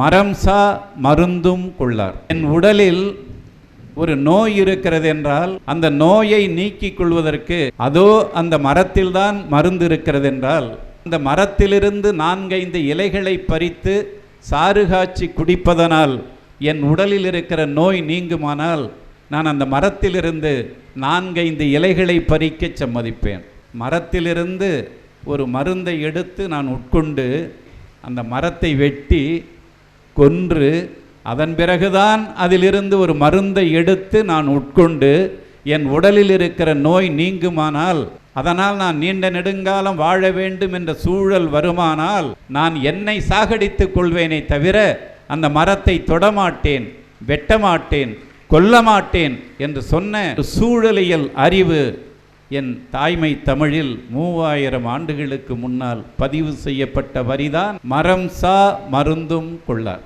மரம் சா மருந்தும் கொள்ளார். என் உடலில் ஒரு நோய் இருக்கிறது என்றால் அந்த நோயை நீக்கிக் கொள்வதற்கு அதோ அந்த மரத்தில்தான் மருந்து இருக்கிறது என்றால் அந்த மரத்திலிருந்து நான்கைந்து இலைகளை பறித்து சாறு காய்ச்சி குடிப்பதனால் என் உடலில் இருக்கிற நோய் நீங்குமானால் நான் அந்த மரத்திலிருந்து நான்கைந்து இலைகளை பறிக்க சம்மதிப்பேன். மரத்திலிருந்து ஒரு மருந்தை எடுத்து நான் உட்கொண்டு அந்த மரத்தை வெட்டி கொன்று அதன் பிறகுதான் அதிலிருந்து ஒரு மருந்தை எடுத்து நான் உட்கொண்டு என் உடலில் இருக்கிற நோய் நீங்குமானால் அதனால் நான் நீண்ட நெடுங்காலம் வாழ வேண்டும் என்ற சூழல் வருமானால் நான் என்னை சாகடித்துக் கொள்வேனே தவிர அந்த மரத்தை தொடமாட்டேன் வெட்டமாட்டேன் கொல்ல மாட்டேன் என்று சொன்ன ஒரு சூழலியல் அறிவு என் தாய்மை தமிழில் மூவாயிரம் ஆண்டுகளுக்கு முன்னால் பதிவு செய்யப்பட்ட வரிதான் மரம் சா மருந்தும் கொள்ளார்.